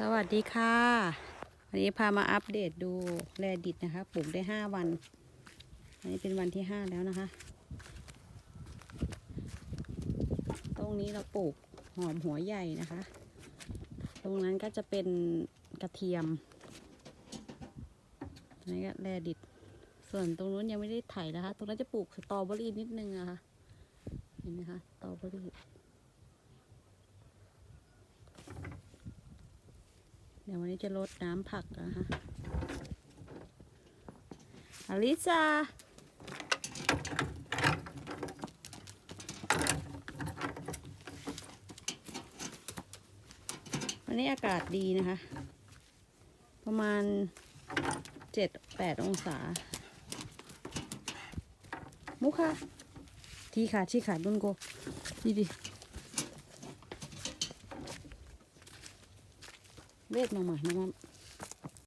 สวัสดีค่ะ วันนี้พามาอัปเดตดูแรดิตนะคะ ปลูกได้ห้าวันอันนี้เป็นวันที่ห้าแล้วนะคะ ตรงนี้เราปลูกหอมหัวใหญ่นะคะ ตรงนั้นก็จะเป็นกระเทียมอันนี้ก็แรดิต ส่วนตรงนู้นยังไม่ได้ไถนะคะ ตรงนั้นจะปลูกสตรอเบอรี่นิดนึงอะคะ เห็นไหมคะสตรอเบอรี่ เดี๋ยววันนี้จะลดน้ำผักนะคะอลิซาวันนี้อากาศดีนะคะ ประมาณเจ็ดแปดองศา มุค่ะที่ขาดชีขาดดุนโกดีดิ เวท